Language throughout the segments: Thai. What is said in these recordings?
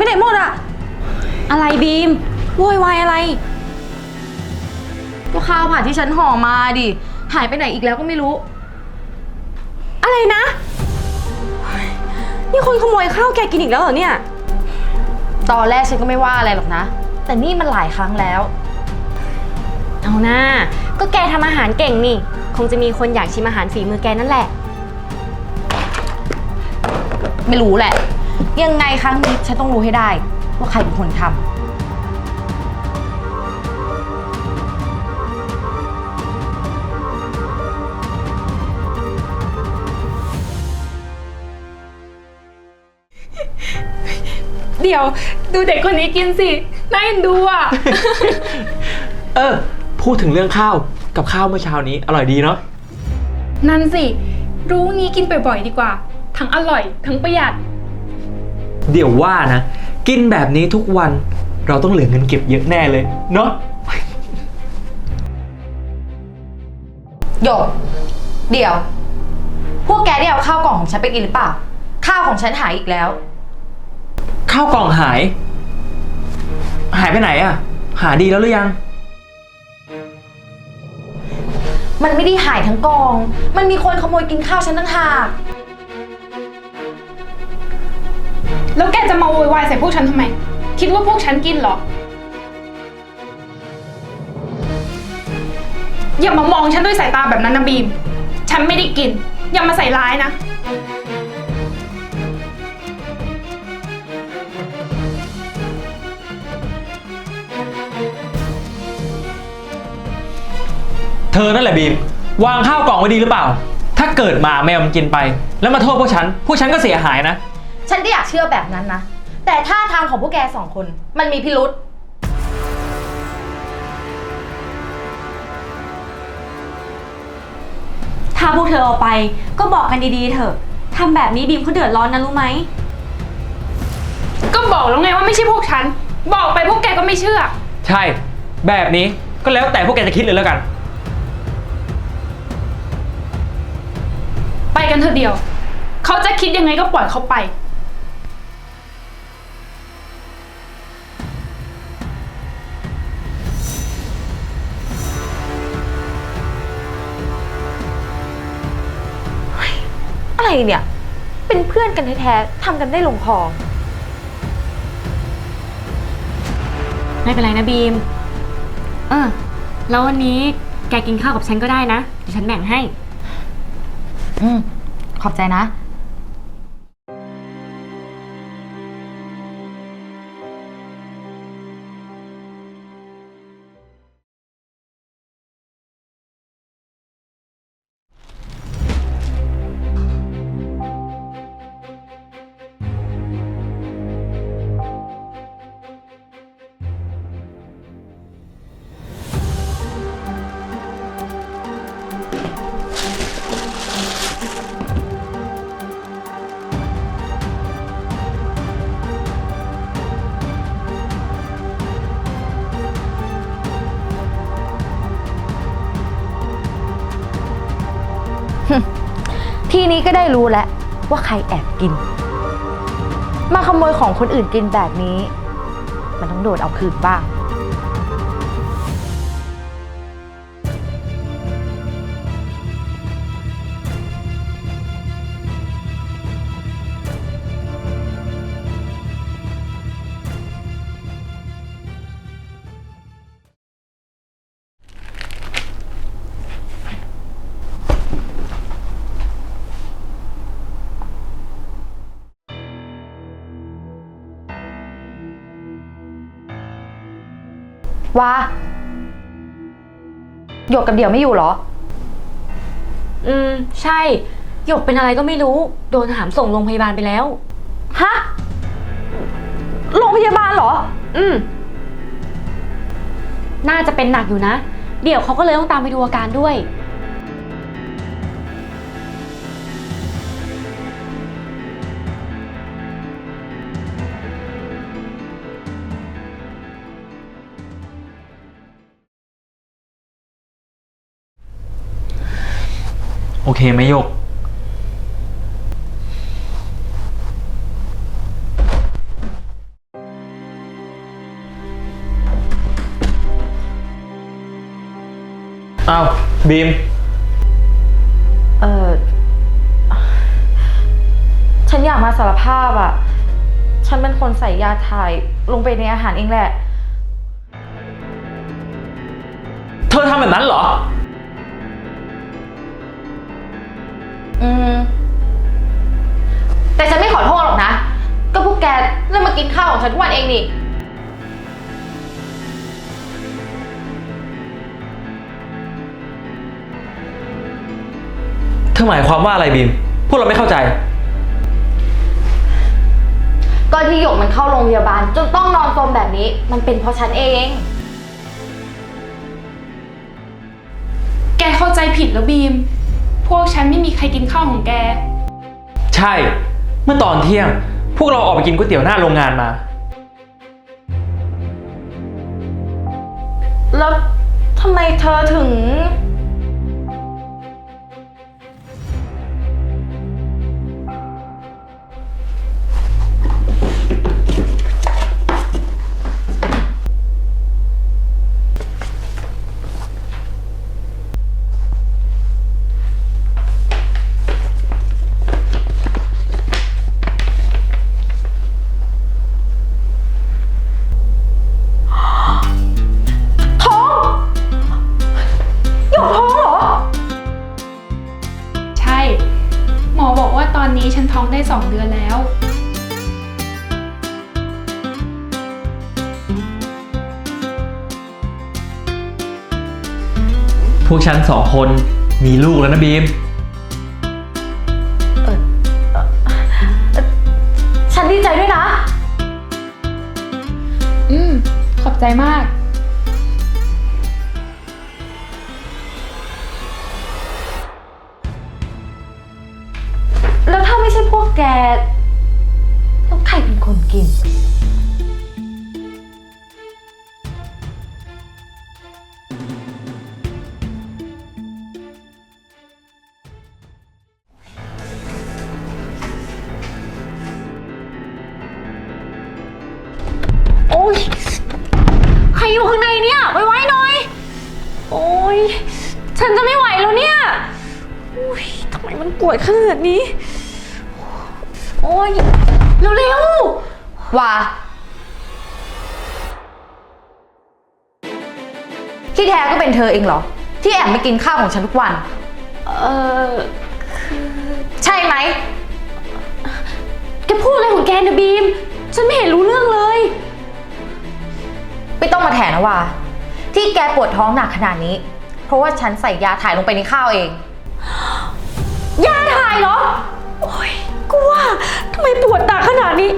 ไปไหนหมดอะอะไรบีมโวยวายอะไร ก็ข้าวผัดที่ฉันห่อมาดิ หายไปไหนอีกแล้วก็ไม่รู้ อะไรนะ นี่คนขโมยข้าวแกกินอีกแล้วเหรอเนี่ย ตอนแรกฉันก็ไม่ว่าอะไรหรอกนะ แต่นี่มันหลายครั้งแล้ว เอาหน้า ก็แกทำอาหารเก่งนี่ คงจะมีคนอยากชิมอาหารฝีมือแกนั่นแหละ ไม่รู้แหละ ยังไงครั้งนี้ฉันต้องรู้ให้ได้ ว่าใครเป็นคนทำ เดี๋ยว ดูเด็กคนนี้กินสิ น่าเอ็นดูอะ เออ พูดถึงเรื่องข้าวกับข้าวเมื่อเช้านี้ อร่อยดีเนาะ นั่นสิ รู้งี้กินบ่อยๆดีกว่า ทั้งอร่อย ทั้งประหยัด เดี๋ยวว่านะ กินแบบนี้ทุกวันเราต้องเหลือเงินเก็บเยอะแน่เลยเนาะหยก เดี๋ยว พวกแกได้เอาข้าวกล่องของฉันไปกินหรือเปล่า ข้าวของฉันหายอีกแล้ว ข้าวกล่องหาย หายไปไหนอะหาดีแล้วหรือยัง มันไม่ได้หายทั้งกอง มันมีคนขโมยกินข้าวฉันตั้งหาก แล้วแกจะมาโวยวายใส่พวกฉันทำไม คิดว่าพวกฉันกินเหรอ อย่ามามองฉันด้วยสายตาแบบนั้นนะบีม ฉันไม่ได้กิน อย่ามาใส่ร้ายนะ เธอนั่นแหละบีม วางข้าวกล่องไว้ดีหรือเปล่า ถ้าเกิดหมาแมวมันกินไป แล้วมาโทษพวกฉัน พวกฉันก็เสียหายนะ ฉันก็อยากเชื่อแบบนั้นนะ แต่ท่าทางของพวกแกสองคน มันมีพิรุษ ถ้าพวกเธอเอาไปก็บอกกันดีๆเถอะทำแบบนี้บีมเขาเดือดร้อนนะรู้ไหม ก็บอกแล้วไงว่าไม่ใช่พวกฉัน บอกไปพวกแกก็ไม่เชื่อ ใช่ แบบนี้ก็แล้วแต่พวกแกจะคิดเลยแล้วกัน ไปกันเถอะเดียว เขาจะคิดยังไงก็ปล่อยเขาไป เนี่ย เป็นเพื่อนกันแท้ๆทำกันได้ลงคอ ไม่เป็นไรนะบีม เออ แล้ววันนี้แกกินข้าวกับฉันก็ได้นะ เดี๋ยวฉันแบ่งให้ อืม ขอบใจนะ ทีนี้ก็ได้รู้แล้วว่าใครแอบกิน มาขโมยของคนอื่นกินแบบนี้ มันต้องโดนเอาคืนบ้าง ว่าหยกกับเดี่ยวไม่อยู่เหรอ อืม ใช่ หยกเป็นอะไรก็ไม่รู้ โดนหามส่งโรงพยาบาลไปแล้ว ฮะ โรงพยาบาลเหรอ อืม น่าจะเป็นหนักอยู่นะ เดี๋ยวเขาก็เลยต้องตามไปดูอาการด้วย โอเคไหมยกเอาบีม เออฉันอยากมาสารภาพอะฉันเป็นคนใส่ยาถ่ายลงไปในอาหารเองแหละ เธอทำแบบนั้นเหรอ อืม แต่ฉันไม่ขอโทษหรอกนะ ก็พวกแกเริ่มมากินข้าวของฉันทุกวันเองนี่ เธอหมายความว่าอะไรบีม พวกเราไม่เข้าใจ ก็ที่หยกมันเข้าโรงพยาบาล จนต้องนอนโซมแบบนี้ มันเป็นเพราะฉันเอง แกเข้าใจผิดแล้วบีม พวกฉันไม่มีใครกินข้าวของแก ใช่ เมื่อตอนเที่ยง พวกเราออกไปกินก๋วยเตี๋ยวหน้าโรงงานมา แล้วทำไมเธอถึง ได้สองเดือนแล้ว พวกฉันสองคนมีลูกแล้วนะบีม ฉันดีใจด้วยนะ อืม ขอบใจมาก แกแล้วใครเป็นคนกิน โอ้ยใครอยู่ข้างในเนี่ยไว้ไว้หน่อย โอ้ยฉันจะไม่ไหวแล้วเนี่ยโอ้ยทำไมมันปวดขนาดนี้ โอ้ยเร็วว่าที่แท้ก็เป็นเธอเองเหรอ ที่แอบมากินข้าวของฉันทุกวันๆเออใช่ไหมแกพูดอะไรของแกเนี่ยบีม ฉันไม่เห็นรู้เรื่องเลย ไม่ต้องมาแถนะว่า ที่แกปวดท้องหนักขนาดนี้ เพราะว่าฉันใส่ยาถ่ายลงไปในข้าวเอง ยาถ่ายเหรอ โอ้ย กลัวทำไมปวดตาขนาดนี้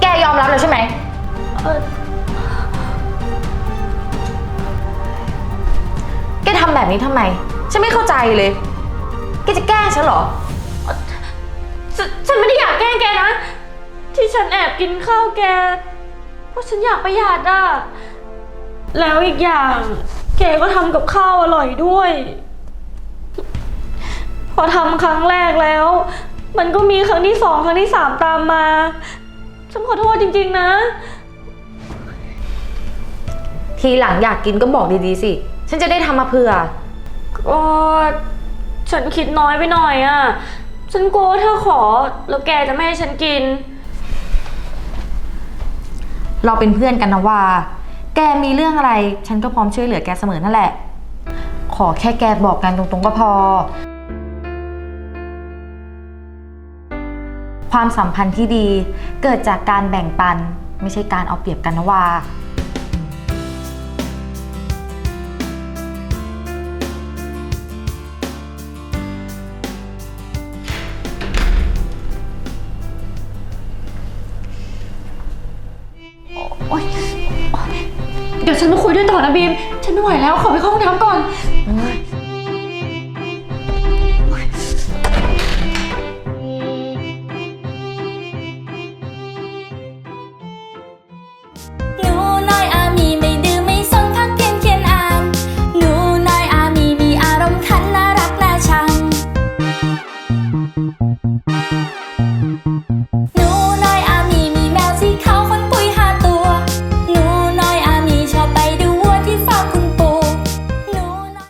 แกยอมรับแล้วใช่ไหม เออแกทำแบบนี้ทำไม ฉันไม่เข้าใจเลย แกจะแกล้งฉันเหรอ ฉนฉันไม่ได้อยากแกล้งแกนะ ที่ฉันแอบกินข้าวแก เพราะฉันอยากประหยัดอะแล้วอีกอย่าง แกก็ทำกับข้าวอร่อยด้วยพ อทำครั้งแรกแล้ว มันก็มีครั้งที่สองครั้งที่สามตามมา ฉันขอโทษจริง ๆ นะ ทีหลังอยากกินก็บอกดีๆสิ ฉันจะได้ทำมาเผื่อ ก็ฉันคิดน้อยไปหน่อยอะฉันกลัวว่าเธอขอแล้วแกจะไม่ให้ฉันกิน เราเป็นเพื่อนกันนะว่า แกมีเรื่องอะไร ฉันก็พร้อมช่วยเหลือแกเสมอนั่นแหละ ขอแค่แกบอกกันตรงๆก็พอ ความสัมพันธ์ที่ดีเกิดจากการแบ่งปัน ไม่ใช่การเอาเปรียบกันนะว่า โอ๊ยเดี๋ยวฉันมาคุยด้วยต่อนะบีม ฉันไม่ไหวแล้ว ขอไปเข้าห้องน้ำก่อนห